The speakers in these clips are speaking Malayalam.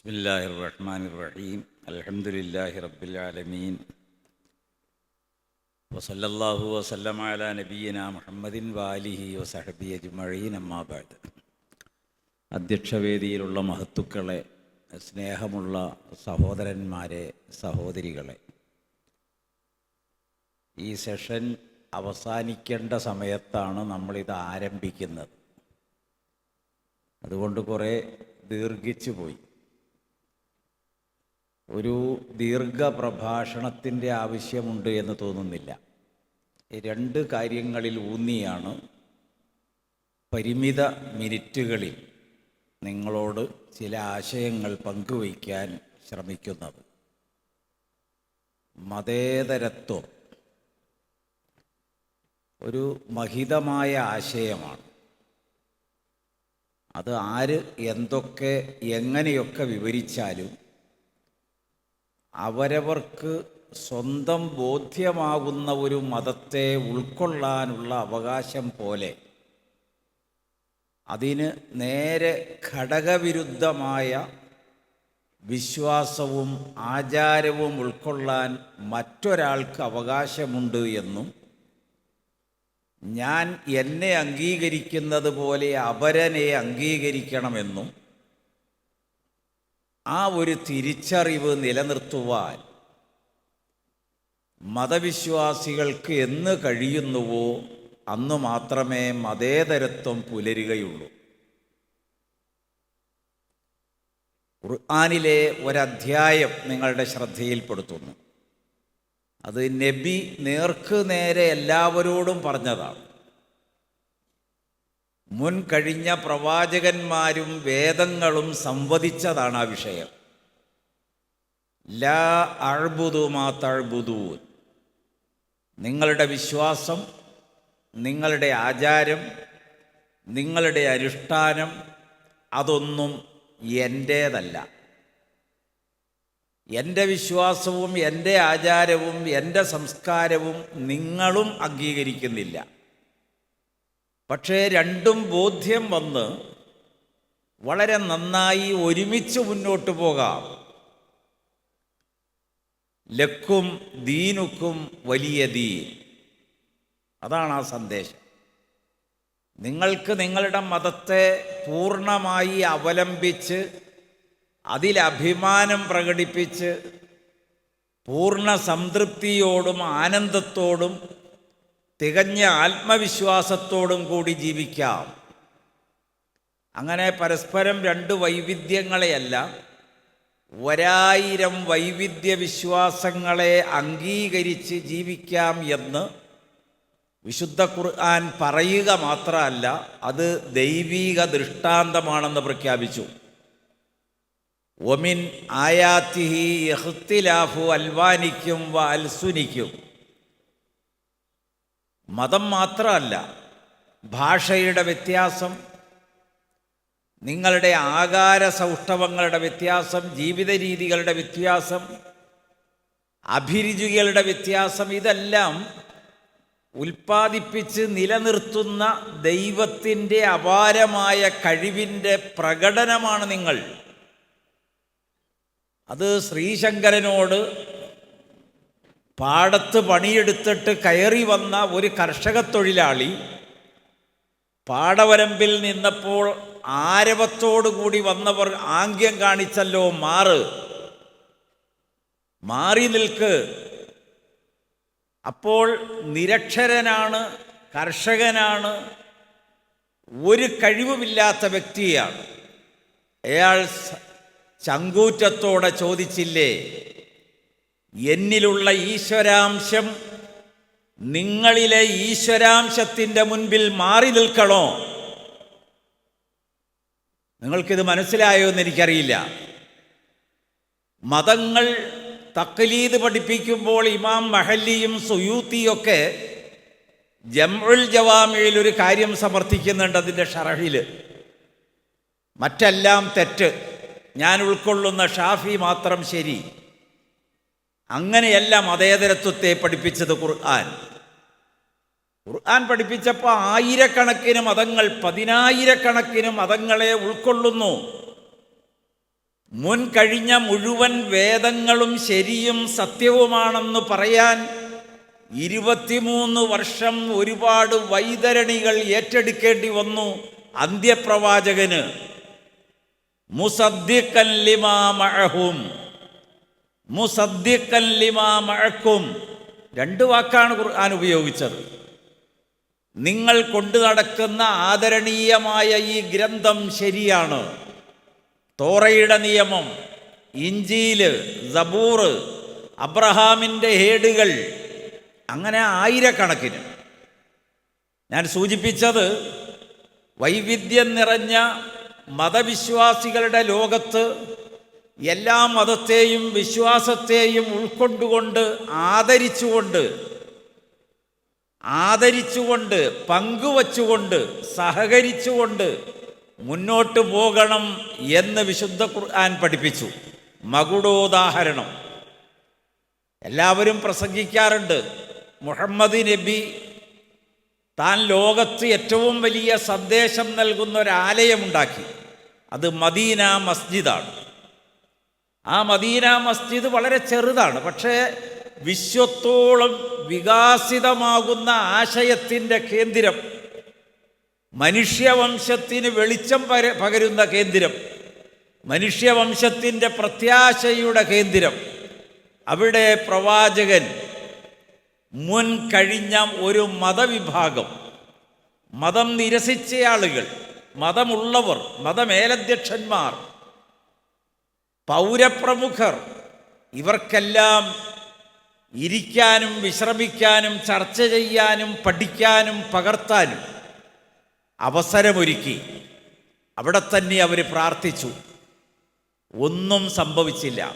بسم الله الرحمن الرحيم الحمد لله رب العالمين وصلى الله وسلم على نبينا محمد وآله وصحبه أجمعين أما بعد അധ്യക്ഷവേദിയിലുള്ള മഹത്തുക്കളെ സ്നേഹമുള്ള സഹോദരന്മാരെ സഹോദരികളെ ഈ സെഷൻ അവസാനിക്കേണ്ട സമയത്താണ് നമ്മളിത് ആരംഭിക്കുന്നത് അതുകൊണ്ട് കുറേ ദീർഘിച്ചു പോയി ഒരു ദീർഘ പ്രഭാഷണത്തിന്റെ ആവശ്യമുണ്ട് എന്ന് തോന്നുന്നില്ല. രണ്ട് കാര്യങ്ങളിൽ ഊന്നിയാണ് പരിമിത മിനിറ്റുകളിൽ നിങ്ങളോട് ചില ആശയങ്ങൾ പങ്കുവയ്ക്കാൻ ശ്രമിക്കുന്നത്. മതേതരത്വം ഒരു മഹിതമായ ആശയമാണ്. അത് ആര് എന്തൊക്കെ എങ്ങനെയൊക്കെ വിവരിച്ചാലും അവരവർക്ക് സ്വന്തം ബോധ്യമാകുന്ന ഒരു മതത്തെ ഉൾക്കൊള്ളാനുള്ള അവകാശം പോലെ അതിന് നേരെ ഘടകവിരുദ്ധമായ വിശ്വാസവും ആചാരവും ഉൾക്കൊള്ളാൻ മറ്റൊരാൾക്ക് അവകാശമുണ്ട് എന്നും ഞാൻ എന്നെ അംഗീകരിക്കുന്നത് പോലെ അപരനെ അംഗീകരിക്കണമെന്നും ആ ഒരു തിരിച്ചറിവ് നിലനിർത്തുവാൻ മതവിശ്വാസികൾക്ക് എന്ന് കഴിയുന്നുവോ അന്ന് മാത്രമേ മതേതരത്വം പുലരുകയുള്ളൂ. ഖുർആാനിലെ ഒരധ്യായം നിങ്ങളുടെ ശ്രദ്ധയിൽപ്പെടുത്തുന്നു. അത് നബി നേർക്ക് നേരെ എല്ലാവരോടും പറഞ്ഞതാണ്. മുൻ കഴിഞ്ഞ പ്രവാചകന്മാരും വേദങ്ങളും സംവദിച്ചതാണ് ആ വിഷയം. ലാ അഴ്ബുദു മാ തഴ്ബുദൂ നിങ്ങളുടെ വിശ്വാസം നിങ്ങളുടെ ആചാരം നിങ്ങളുടെ അനുഷ്ഠാനം അതൊന്നും എന്റേതല്ല എന്റെ വിശ്വാസവും എന്റെ ആചാരവും എന്റെ സംസ്കാരവും നിങ്ങളും അംഗീകരിക്കുന്നില്ല. പക്ഷേ രണ്ടും ബോധ്യം വന്ന് വളരെ നന്നായി ഒരുമിച്ച് മുന്നോട്ട് പോകാം. ലക്കും ദീനുക്കും വലിയ ദീൻ. അതാണ് ആ സന്ദേശം. നിങ്ങൾക്ക് നിങ്ങളുടെ മതത്തെ പൂർണമായി അവലംബിച്ച് അതിലഭിമാനം പ്രകടിപ്പിച്ച് പൂർണ സംതൃപ്തിയോടും ആനന്ദത്തോടും തികഞ്ഞ ആത്മവിശ്വാസത്തോടും കൂടി ജീവിക്കാം. അങ്ങനെ പരസ്പരം രണ്ട് വൈവിധ്യങ്ങളെയല്ല ഒരായിരം വൈവിധ്യ വിശ്വാസങ്ങളെ അംഗീകരിച്ച് ജീവിക്കാം എന്ന് വിശുദ്ധ ഖുർആൻ പറയുക മാത്രമല്ല അത് ദൈവീക ദൃഷ്ടാന്തമാണെന്ന് പ്രഖ്യാപിച്ചു. ഒമിൻ ആയാത്തിഹി അൽവാനിക്കും വ അൽസുനിക്കും. മതം മാത്രമല്ല ഭാഷയുടെ വ്യത്യാസം നിങ്ങളുടെ ആകാര സൗഷ്ഠവങ്ങളുടെ വ്യത്യാസം ജീവിത രീതികളുടെ വ്യത്യാസം അഭിരുചികളുടെ വ്യത്യാസം ഇതെല്ലാം ഉൽപ്പാദിപ്പിച്ച് നിലനിർത്തുന്ന ദൈവത്തിന്റെ അപാരമായ കഴിവിന്റെ പ്രകടനമാണ് നിങ്ങൾ. അത് ശ്രീശങ്കരനോട് പാടത്ത് പണിയെടുത്തിട്ട് കയറി വന്ന ഒരു കർഷക തൊഴിലാളി പാടവരമ്പിൽ നിന്നപ്പോൾ ആരവത്തോടുകൂടി വന്നവർ ആംഗ്യം കാണിച്ചല്ലോ മാറ്. മാറി നിൽക്ക്. അപ്പോൾ നിരക്ഷരനാണ് കർഷകനാണ് ഒരു കഴിവുമില്ലാത്ത വ്യക്തിയാണ്. അയാൾ ചങ്കൂറ്റത്തോടെ ചോദിച്ചില്ലേ എന്നിലുള്ള ഈശ്വരാംശം നിങ്ങളിലെ ഈശ്വരാംശത്തിന്റെ മുൻപിൽ മാറി നിൽക്കണോ? നിങ്ങൾക്കിത് മനസ്സിലായോ എന്ന് എനിക്കറിയില്ല. മതങ്ങൾ തക്കലീത് പഠിപ്പിക്കുമ്പോൾ ഇമാം മഹല്ലിയും സുയൂത്തിയൊക്കെ ജംഉൽ ജവാമിയിൽ ഒരു കാര്യം സമർത്ഥിക്കുന്നുണ്ട് അതിന്റെ ഷറഹിൽ. മറ്റെല്ലാം തെറ്റ്. ഞാൻ ഉൾക്കൊള്ളുന്ന ഷാഫി മാത്രം ശരി. അങ്ങനെയല്ല മതേതരത്വത്തെ പഠിപ്പിച്ചത് ഖുർആൻ. ഖുർആൻ പഠിപ്പിച്ചപ്പോൾ ആയിരക്കണക്കിന് മതങ്ങൾ പതിനായിരക്കണക്കിന് മതങ്ങളെ ഉൾക്കൊള്ളുന്നു. മുൻ കഴിഞ്ഞ മുഴുവൻ വേദങ്ങളും ശരിയും സത്യവുമാണെന്ന് പറയാൻ ഇരുപത്തിമൂന്ന് വർഷം ഒരുപാട് വൈതരണികൾ ഏറ്റെടുക്കേണ്ടി വന്നു അന്ത്യപ്രവാചകന്. മുസദ്ദിഖൻ ലിമാ മഅക്കും. രണ്ട് വാക്കാണ് ഖുർആൻ ഉപയോഗിച്ചത്. നിങ്ങൾ കൊണ്ടു നടക്കുന്ന ആദരണീയമായ ഈ ഗ്രന്ഥം ശരിയാണ്. തോറയുടെ നിയമം ഇഞ്ചീൽ സബൂർ അബ്രഹാമിന്റെ ഹേഡുകൾ അങ്ങനെ ആയിരക്കണക്കിന്. ഞാൻ സൂചിപ്പിച്ചത് വൈവിധ്യം നിറഞ്ഞ മതവിശ്വാസികളുടെ ലോകത്ത് എല്ലാ മതത്തെയും വിശ്വാസത്തെയും ഉൾക്കൊണ്ടുകൊണ്ട് ആദരിച്ചുകൊണ്ട് ആദരിച്ചുകൊണ്ട് പങ്കുവച്ചുകൊണ്ട് സഹകരിച്ചുകൊണ്ട് മുന്നോട്ട് പോകണം എന്ന് വിശുദ്ധ ഖുർആൻ പഠിപ്പിച്ചു. മകുടോദാഹരണം. എല്ലാവരും പ്രസംഗിക്കാറുണ്ട് മുഹമ്മദ് നബി താൻ ലോകത്ത് ഏറ്റവും വലിയ സന്ദേശം നൽകുന്ന ഒരാലയമുണ്ടാക്കി അത് മദീന മസ്ജിദാണ്. ആ മദീന മസ്ജിദ് വളരെ ചെറുതാണ് പക്ഷേ വിശ്വത്തോളം വികാസിതമാകുന്ന ആശയത്തിന്റെ കേന്ദ്രം മനുഷ്യവംശത്തിന് വെളിച്ചം പകരുന്ന കേന്ദ്രം മനുഷ്യവംശത്തിന്റെ പ്രത്യാശയുടെ കേന്ദ്രം. അവിടെ പ്രവാചകൻ മുൻ കഴിഞ്ഞ ഒരു മതവിഭാഗം മതം നിരസിച്ച ആളുകൾ മതമുള്ളവർ മതമേലധ്യക്ഷന്മാർ പൗരപ്രമുഖർ ഇവർക്കെല്ലാം ഇരിക്കാനും വിശ്രമിക്കാനും ചർച്ച ചെയ്യാനും പഠിക്കാനും പകർത്താനും അവസരമൊരുക്കി. അവിടെ തന്നെ അവർ പ്രാർത്ഥിച്ചു. ഒന്നും സംഭവിച്ചില്ല.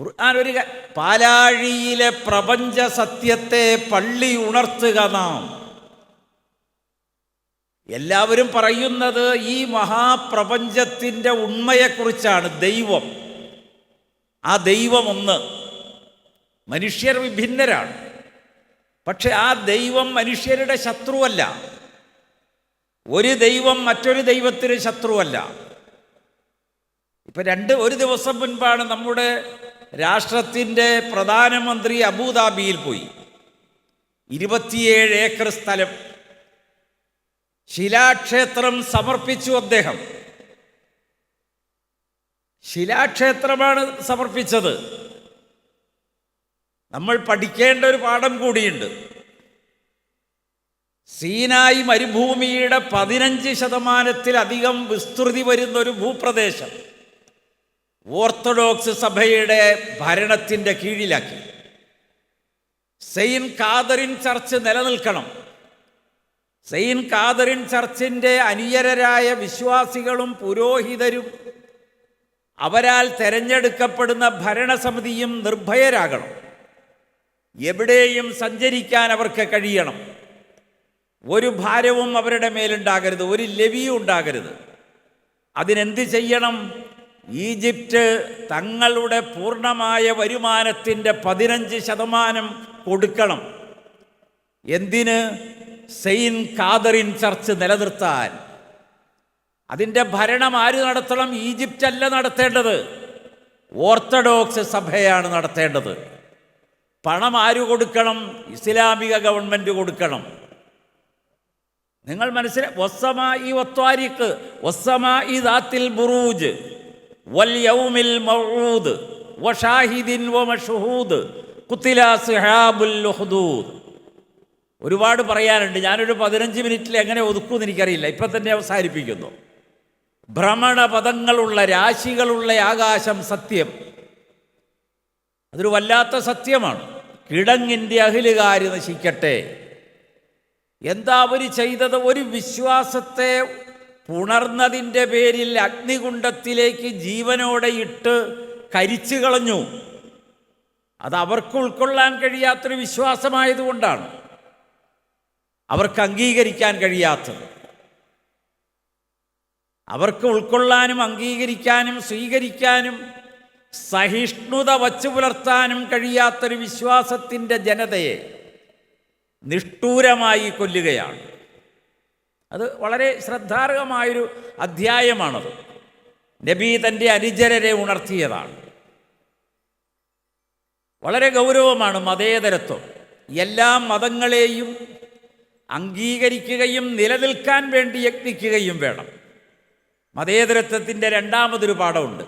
ഖുർആൻ ഒരു പാലാഴിയിലെ പ്രപഞ്ച സത്യത്തെ പള്ളി ഉണർത്തുക നാം. എല്ലാവരും പറയുന്നത് ഈ മഹാപ്രപഞ്ചത്തിന്റെ ഉണ്മയെക്കുറിച്ചാണ് ദൈവം. ആ ദൈവം ഒന്ന്. മനുഷ്യർ വിഭിന്നരാണ്. പക്ഷെ ആ ദൈവം മനുഷ്യരുടെ ശത്രുവല്ല. ഒരു ദൈവം മറ്റൊരു ദൈവത്തിന് ശത്രുവല്ല. ഇപ്പം രണ്ട് ഒരു ദിവസം മുൻപാണ് നമ്മുടെ രാഷ്ട്രത്തിന്റെ പ്രധാനമന്ത്രി അബുദാബിയിൽ പോയി. ഇരുപത്തിയേഴ് ഏക്കർ സ്ഥലം. ശിലാക്ഷേത്രം സമർപ്പിച്ചു അദ്ദേഹം. ശിലാക്ഷേത്രമാണ് സമർപ്പിച്ചത്. നമ്മൾ പഠിക്കേണ്ട ഒരു പാഠം കൂടിയുണ്ട്. സീനായി മരുഭൂമിയുടെ പതിനഞ്ച് ശതമാനത്തിലധികം വിസ്തൃതി വരുന്ന ഒരു ഭൂപ്രദേശം. ഓർത്തഡോക്സ് സഭയുടെ ഭരണത്തിന്റെ കീഴിലാക്കി. സെയിൻ കാതറിൻ ചർച്ച് നിലനിൽക്കണം. സെയിൻ കാതറിൻ ചർച്ചിന്റെ അനുയരരായ വിശ്വാസികളും പുരോഹിതരും അവരാൽ തെരഞ്ഞെടുക്കപ്പെടുന്ന ഭരണസമിതിയും നിർഭയരാകണം. എവിടെയും സഞ്ചരിക്കാൻ അവർക്ക് കഴിയണം. ഒരു ഭാരവും അവരുടെ മേലുണ്ടാകരുത് ഒരു ലവിയും ഉണ്ടാകരുത്. അതിനെന്ത് ചെയ്യണം? ഈജിപ്റ്റ് തങ്ങളുടെ പൂർണമായ വരുമാനത്തിന്റെ പതിനഞ്ച് ശതമാനം കൊടുക്കണം. എന്തിന്? സെയിൻ കാതറിൻ ചർച്ച് നിലനിർത്താൻ. അതിന്റെ ഭരണം ആര് നടത്തണം? ഈജിപ്റ്റ് അല്ല നടത്തേണ്ടത്. ഓർത്തഡോക്സ് സഭയാണ് നടത്തേണ്ടത്. പണം ആര് കൊടുക്കണം? ഇസ്ലാമിക ഗവൺമെന്റ് കൊടുക്കണം. നിങ്ങൾ മനസ്സില വസ്സമാ ഈ ഒത്വാരിക്ക് വസ്സമാ ഈ ദാത്തിൽ ബുറൂജ് വൽ യൗമിൽ മൗഊദ് വഷാഹിദിൻ വ മഷ്ഹൂദ് കുത്തില സിഹാബുൽ ഉഹ്ദൂദ് ഒരുപാട് പറയാനുണ്ട്. ഞാനൊരു പതിനഞ്ച് മിനിറ്റിൽ എങ്ങനെ ഒതുക്കുമെന്ന് എനിക്കറിയില്ല. ഇപ്പം തന്നെ അവസാനിപ്പിക്കുന്നു. ഭ്രമണപഥങ്ങളുള്ള രാശികളുള്ള ആകാശം സത്യം. അതൊരു വല്ലാത്ത സത്യമാണ്. കിടങ്ങിന്റെ അഖിലുകാരി നശിക്കട്ടെ. എന്താ അവർ ചെയ്തത്? ഒരു വിശ്വാസത്തെ പുണർന്നതിന്റെ പേരിൽ അഗ്നികുണ്ഡത്തിലേക്ക് ജീവനോടെ ഇട്ട് കരിച്ചു കളഞ്ഞു അത് അവർക്ക് ഉൾക്കൊള്ളാൻ കഴിയാത്തൊരു വിശ്വാസമായതുകൊണ്ടാണ്. അവർക്ക് അംഗീകരിക്കാൻ കഴിയാത്തത്. അവർക്ക് ഉൾക്കൊള്ളാനും അംഗീകരിക്കാനും സ്വീകരിക്കാനും സഹിഷ്ണുത വച്ചു പുലർത്താനും കഴിയാത്തൊരു വിശ്വാസത്തിന്റെ ജനതയെ നിഷ്ഠൂരമായി കൊല്ലുകയാണ്. അത് വളരെ ശ്രദ്ധാർഹമായൊരു അധ്യായമാണത്. നബി തന്റെ അനുചരരെ ഉണർത്തിയതാണ്. വളരെ ഗൗരവമാണ് മതേതരത്വം. എല്ലാ മതങ്ങളെയും അംഗീകരിക്കുകയും നിലനിൽക്കാൻ വേണ്ടി യത്നിക്കുകയും വേണം. മതേതരത്വത്തിന്റെ രണ്ടാമതൊരു പാഠമുണ്ട്.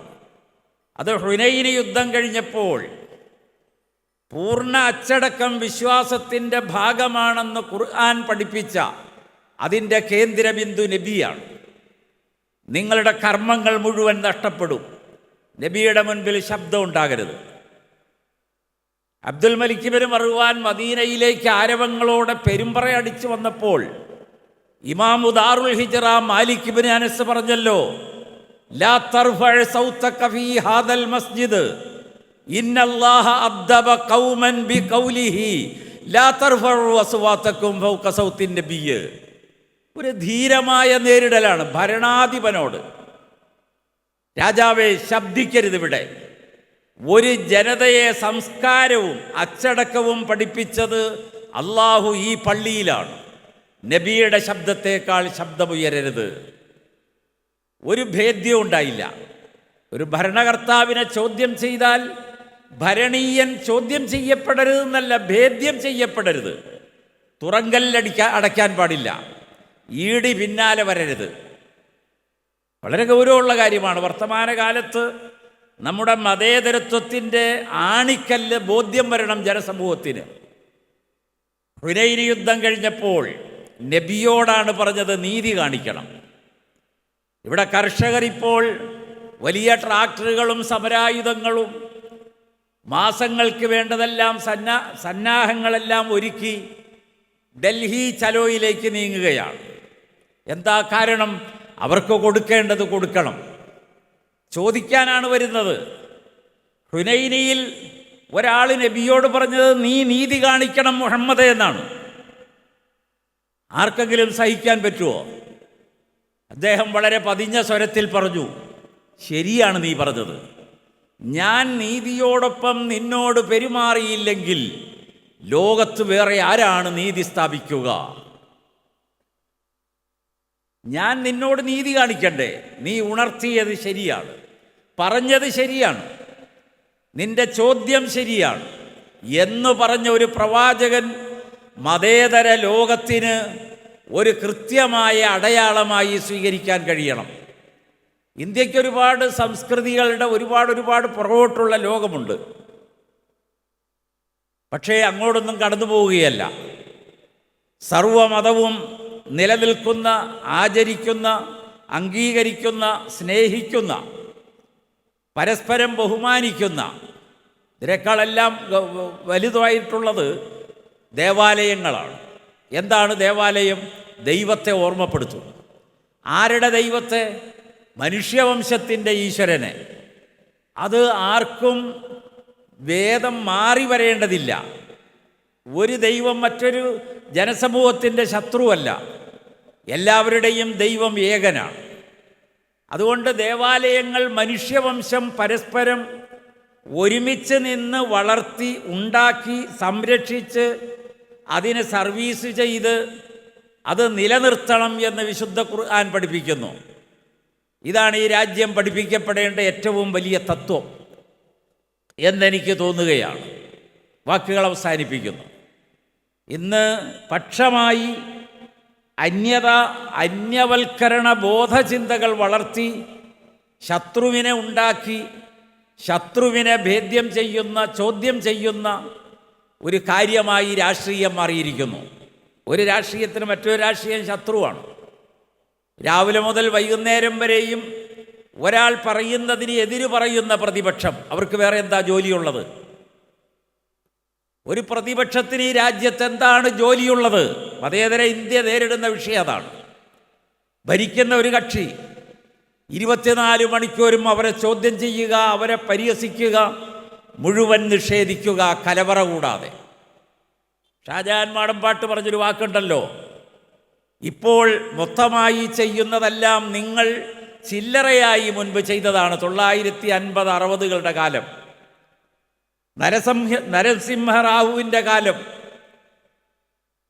അത് ഹുനൈന് യുദ്ധം കഴിഞ്ഞപ്പോൾ പൂർണ അച്ചടക്കം വിശ്വാസത്തിന്റെ ഭാഗമാണെന്ന് ഖുർആൻ പഠിപ്പിച്ച അതിന്റെ കേന്ദ്രബിന്ദു നബിയാണ്. നിങ്ങളുടെ കർമ്മങ്ങൾ മുഴുവൻ നഷ്ടപ്പെടും. നബിയുടെ മുൻപിൽ ശബ്ദം ഉണ്ടാകരുത്. അബ്ദുൽ മലിക്കിബിന് മറുവാൻ മദീനയിലേക്ക് ആരവങ്ങളോടെ പെരുമ്പറയടിച്ചു വന്നപ്പോൾ ഇമാം ഉദാറുൽ ഹിജറ മാലിക്കിബിന് അനസ് പറഞ്ഞല്ലോ ലാ ഹാദൽ മസ്ജിദ് ഇന്നല്ലാഹ ഖൗമൻ ബിഖൗലിഹി ലാ തർഫഉ അസ്വാതക്കും ഫൗക ഒരു ധീരമായ നേരിടലാണ് ഭരണാധിപനോട്. രാജാവെ ശബ്ദിക്കരുത് ഇവിടെ. ഒരു ജനതയെ സംസ്കാരവും അച്ചടക്കവും പഠിപ്പിച്ചത് അള്ളാഹു ഈ പള്ളിയിലാണ്. നബിയുടെ ശബ്ദത്തേക്കാൾ ശബ്ദമുയരരുത്. ഒരു ഭേദ്യവും ഉണ്ടായില്ല. ഒരു ഭരണകർത്താവിനെ ചോദ്യം ചെയ്താൽ ഭരണീയൻ ചോദ്യം ചെയ്യപ്പെടരുത് എന്നല്ല ഭേദ്യം ചെയ്യപ്പെടരുത്. തുറങ്കല്ലടിക്കാൻ അടയ്ക്കാൻ പാടില്ല. ഈടി പിന്നാലെ വരരുത്. വളരെ ഗൗരവമുള്ള കാര്യമാണ്. വർത്തമാനകാലത്ത് നമ്മുടെ മതേതരത്വത്തിന്റെ ആണിക്കല്ല് ബോധ്യം വരണം ജനസമൂഹത്തിന്. ഹുനൈന് യുദ്ധം കഴിഞ്ഞപ്പോൾ നബിയോടാണ് പറഞ്ഞത് നീതി കാണിക്കണം. ഇവിടെ കർഷകർ ഇപ്പോൾ വലിയ ട്രാക്ടറുകളും സമരായുധങ്ങളും മാസങ്ങൾക്ക് വേണ്ടതെല്ലാം സന്നാ സന്നാഹങ്ങളെല്ലാം ഒരുക്കി ഡൽഹി ചലോയിലേക്ക് നീങ്ങുകയാണ്. എന്താ കാരണം? അവർക്ക് കൊടുക്കേണ്ടത് കൊടുക്കണം. ചോദിക്കാനാണ് വരുന്നത്. ഹുനൈനിയിൽ ഒരാൾ നബിയോട് പറഞ്ഞത് നീ നീതി കാണിക്കണം മുഹമ്മദ് എന്നാണ്. ആർക്കെങ്കിലും സഹിക്കാൻ പറ്റുമോ അദ്ദേഹം വളരെ പതിഞ്ഞ സ്വരത്തിൽ പറഞ്ഞു ശരിയാണ് നീ പറഞ്ഞത്. ഞാൻ നീതിയോടൊപ്പം നിന്നോട് പെരുമാറിയില്ലെങ്കിൽ ലോകത്ത് വേറെ ആരാണ് നീതി സ്ഥാപിക്കുക? ഞാൻ നിന്നോട് നീതി കാണിക്കണ്ടേ? നീ ഉണർത്തിയത് ശരിയാണ്. പറഞ്ഞത് ശരിയാണ്. നിന്റെ ചോദ്യം ശരിയാണ്. എന്ന് പറഞ്ഞ ഒരു പ്രവാചകൻ മതേതര ലോകത്തിന് ഒരു കൃത്യമായ അടയാളമായി സ്വീകരിക്കാൻ കഴിയണം. ഇന്ത്യയ്ക്ക് ഒരുപാട് സംസ്കൃതികളുടെ ഒരുപാട് ഒരുപാട് പുറകോട്ടുള്ള ലോകമുണ്ട്. പക്ഷേ അങ്ങോട്ടൊന്നും കടന്നു പോവുകയല്ല. സർവമതവും നിലനിൽക്കുന്ന ആചരിക്കുന്ന അംഗീകരിക്കുന്ന സ്നേഹിക്കുന്ന പരസ്പരം ബഹുമാനിക്കുന്ന ഇതിനേക്കാളെല്ലാം വലുതായിട്ടുള്ളത് ദേവാലയങ്ങളാണ്. എന്താണ് ദേവാലയം? ദൈവത്തെ ഓർമ്മപ്പെടുത്തുന്നു. ആരുടെ ദൈവത്തെ? മനുഷ്യവംശത്തിന്റെ ഈശ്വരനെ. അത് ആർക്കും വേദം മാറി വരേണ്ടതില്ല. ഒരു ദൈവം മറ്റൊരു ജനസമൂഹത്തിന്റെ ശത്രുവല്ല. എല്ലാവരുടെയും ദൈവം ഏകനാണ്. അതുകൊണ്ട് ദേവാലയങ്ങൾ മനുഷ്യവംശം പരസ്പരം ഒരുമിച്ച് നിന്ന് വളർത്തി ഉണ്ടാക്കി സംരക്ഷിച്ച് അതിനെ സർവീസ് ചെയ്ത് അത് നിലനിർത്തണം എന്ന് വിശുദ്ധ ഖുർആൻ പഠിപ്പിക്കുന്നു. ഇതാണ് ഈ രാജ്യം പഠിപ്പിക്കപ്പെടേണ്ട ഏറ്റവും വലിയ തത്വം എന്നെനിക്ക് തോന്നുകയാണ്. വാക്കുകൾ അവസാനിപ്പിക്കുന്നു. ഇന്ന് പക്ഷമായി അന്യത അന്യവൽക്കരണ ബോധചിന്തകൾ വളർത്തി ശത്രുവിനെ ഉണ്ടാക്കി ശത്രുവിനെ ഭേദ്യം ചെയ്യുന്ന ചോദ്യം ചെയ്യുന്ന ഒരു കാര്യമായി രാഷ്ട്രീയം മാറിയിരിക്കുന്നു. ഒരു രാഷ്ട്രീയത്തിന് മറ്റൊരു രാഷ്ട്രീയം ശത്രുവാണ്. രാവിലെ മുതൽ വൈകുന്നേരം വരെയും ഒരാൾ പറയുന്നതിന് എതിര് പറയുന്ന പ്രതിപക്ഷം അവർക്ക് വേറെ എന്താ ജോലിയുള്ളത്? ഒരു പ്രതിപക്ഷത്തിന് ഈ രാജ്യത്ത് എന്താണ് ജോലിയുള്ളത്? മതേതര ഇന്ത്യ നേരിടുന്ന വിഷയം അതാണ്. ഭരിക്കുന്ന ഒരു കക്ഷി ഇരുപത്തിനാല് മണിക്കൂറും അവരെ ചോദ്യം ചെയ്യുക അവരെ പരിഹസിക്കുക മുഴുവൻ നിഷേധിക്കുക കലവറ കൂടാതെ. ഷാജഹാൻ മാടമ്പാട്ട് പറഞ്ഞൊരു വാക്കുണ്ടല്ലോ. ഇപ്പോൾ മൊത്തമായി ചെയ്യുന്നതെല്ലാം നിങ്ങൾ ചില്ലറയായി മുൻപ് ചെയ്തതാണ് തൊള്ളായിരത്തി അൻപത് അറുപതുകളുടെ കാലം. നരസിംഹ നരസിംഹറാവുവിന്റെ കാലം.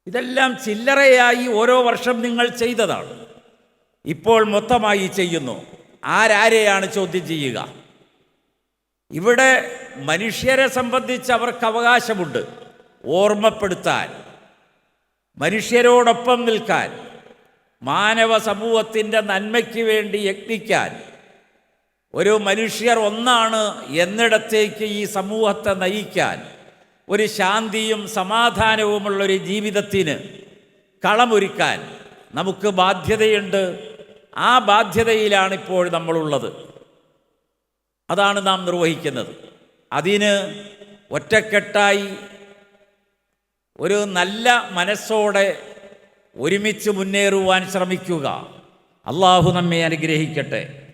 ഇതെല്ലാം ചില്ലറയായി ഓരോ വർഷം നിങ്ങൾ ചെയ്തതാണ്. ഇപ്പോൾ മൊത്തമായി ചെയ്യുന്നു. ആരാരെയാണ് ചോദ്യം ചെയ്യുക? ഇവിടെ മനുഷ്യരെ സംബന്ധിച്ച് അവർക്ക് അവകാശമുണ്ട്. ഓർമ്മപ്പെടുത്താൻ മനുഷ്യരോടൊപ്പം നിൽക്കാൻ മാനവ സമൂഹത്തിന്റെ നന്മയ്ക്ക് വേണ്ടി യത്നിക്കാൻ ഒരു മനുഷ്യർ ഒന്നാണ് എന്നിടത്തേക്ക് ഈ സമൂഹത്തെ നയിക്കാൻ ഒരു ശാന്തിയും സമാധാനവുമുള്ളൊരു ജീവിതത്തിന് കളമൊരുക്കാൻ നമുക്ക് ബാധ്യതയുണ്ട്. ആ ബാധ്യതയിലാണ് ഇപ്പോൾ നമ്മളുള്ളത്. അതാണ് നാം നിർവഹിക്കുന്നത്. അതിന് ഒറ്റക്കെട്ടായി ഒരു നല്ല മനസ്സോടെ ഒരുമിച്ച് മുന്നേറുവാൻ ശ്രമിക്കുക. അള്ളാഹു നമ്മെ അനുഗ്രഹിക്കട്ടെ.